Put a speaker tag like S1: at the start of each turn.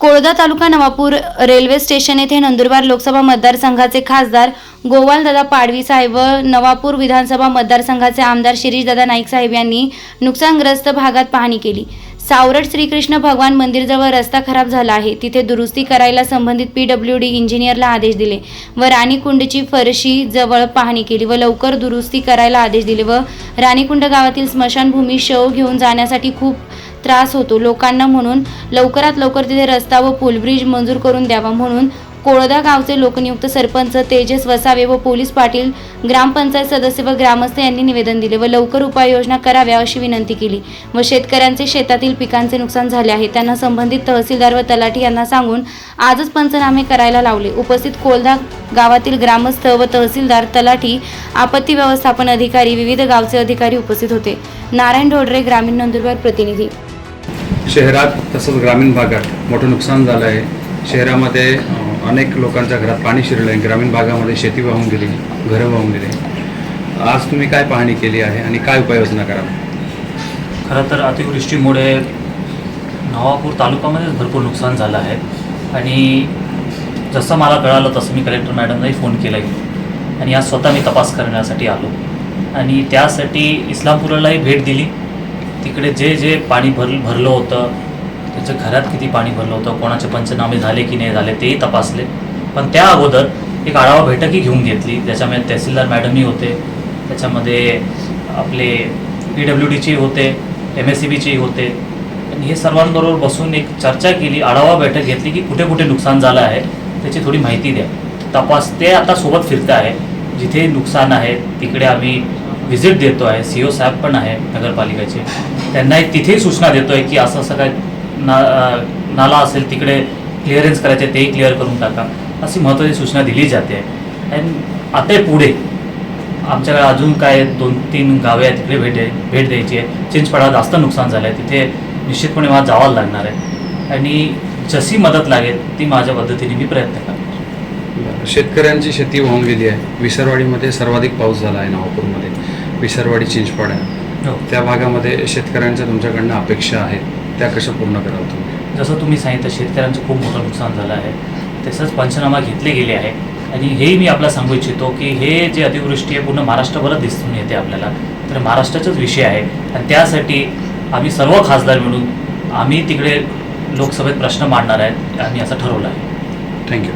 S1: कोळदा तालुका Navapur railway station येथे नंदुरबार लोकसभा मतदारसंघाचे खासदार गोवालदादा पाडवी साहेब व नवापूर विधानसभा मतदारसंघाचे आमदार शिरीषदादा नाईक साहेब यांनी नुकसानग्रस्त भागात पाहणी केली. सावरट श्रीकृष्ण भगवान मंदिरजवळ रस्ता खराब झाला आहे. तिथे दुरुस्ती करायला संबंधित पी डब्ल्यू डी इंजिनियरला आदेश दिले व राणीकुंडची फरशी जवळ पाहणी केली व लवकर दुरुस्ती करायला आदेश दिले व राणीकुंड गावातील स्मशानभूमी शव घेऊन जाण्यासाठी खूप त्रास होतो. लोकांना म्हणून लवकरात लवकर तिथे रस्ता व पूल ब्रिज मंजूर करून द्यावा म्हणून कोळदा गावचे लोकनियुक्त सरपंच तेजस वसावे व पोलीस पाटील ग्रामपंचायत सदस्य व ग्रामस्थ यांनी निवेदन दिले व लवकर उपाययोजना कराव्या अशी विनंती केली व शेतकऱ्यांचे शेतातील पिकांचे नुकसान झाले आहे. त्यांना संबंधित तहसीलदार व तलाठी यांना सांगून आजच पंचनामे करायला लावले. उपस्थित कोळदा गावातील ग्रामस्थ व तहसीलदार तलाठी आपत्ती व्यवस्थापन अधिकारी विविध गावचे अधिकारी उपस्थित होते. नारायण ढोडरे ग्रामीण नंदुरबार प्रतिनिधी.
S2: शहरात तसंच ग्रामीण भागात मोठं नुकसान झालं आहे. शहरामध्ये अनेक लोकांच्या घरात पाणी शिरलं आहे ग्रामीण भागामध्ये शेती वाहून गेली घरं वाहून गेली. आज तुम्ही काय पाहणी केली आहे आणि काय उपाययोजना कराल?
S3: खरं तर अतिवृष्टीमुळे नवापूर तालुक्यामध्येच भरपूर नुकसान झालं आहे. आणि जसं मला कळालं तसं मी कलेक्टर मॅडमलाही फोन केला आहे आणि आज स्वतः मी तपास करण्यासाठी आलो. आणि त्यासाठी इस्लामपुरालाही भेट दिली. तिकडे जे जे पाणी भर भरलं होतं त्याच्या घरात किती पाणी भरलं होतं कोणाचे पंचनामे झाले की नाही झाले तेही तपासले. पण त्या अगोदर एक आढावा बैठकही घेऊन घेतली ज्याच्यामध्ये तहसीलदार मॅडमही होते त्याच्यामध्ये आपले पी डब्ल्यू डीचे होते एम एस सी बीचे होते. आणि हे सर्वांबरोबर बसून एक चर्चा केली आढावा बैठक घेतली की कुठे कुठे नुकसान झालं आहे त्याची थोडी माहिती द्या. तपास ते आता सोबत फिरत आहे जिथे नुकसान आहे तिकडे आम्ही व्हिजिट देतो आहे सी ओ साहेब पण आहे नगरपालिकेचे. त्यांनाही तिथेही सूचना देतो आहे की असं असं काय ना नाला असेल तिकडे क्लिअरन्स करायचे तेही क्लिअर करून टाका. अशी महत्त्वाची सूचना दिली जाते. आणि आता पुढे. आमच्याकडे अजून काय दोन तीन गावे आहेत तिकडे भेट भेट द्यायची आहे. चिंचपाडा जास्त नुकसान झालं आहे तिथे निश्चितपणे मला जावं लागणार आहे. आणि जशी मदत लागेल ती माझ्या पद्धतीने मी प्रयत्न करणार
S2: शेतकऱ्यांची शेती वाहून गेली आहे. विसरवाडीमध्ये सर्वाधिक पाऊस झाला आहे नवापूरमध्ये. विसरवाडी चिंचपाडा.
S3: हो.
S2: त्या भागामध्ये शेतकऱ्यांच्या तुमच्याकडनं अपेक्षा आहेत. त्या कशा पूर्ण कराल तुम्ही?
S3: जसं तुम्ही सांगितलं शेतकऱ्यांचं खूप मोठं नुकसान झालं आहे. तसंच पंचनामा घेतले गेले आहे. आणि हेही मी आपल्याला सांगू इच्छितो की हे जे अतिवृष्टी आहे पूर्ण महाराष्ट्रभरात दिसून येते आपल्याला. तर महाराष्ट्राचाच विषय आहे. आणि त्यासाठी आम्ही सर्व खासदार मिळून आम्ही तिकडे लोकसभेत प्रश्न मांडणार आहेत आम्ही असं ठरवलं आहे.
S2: थँक्यू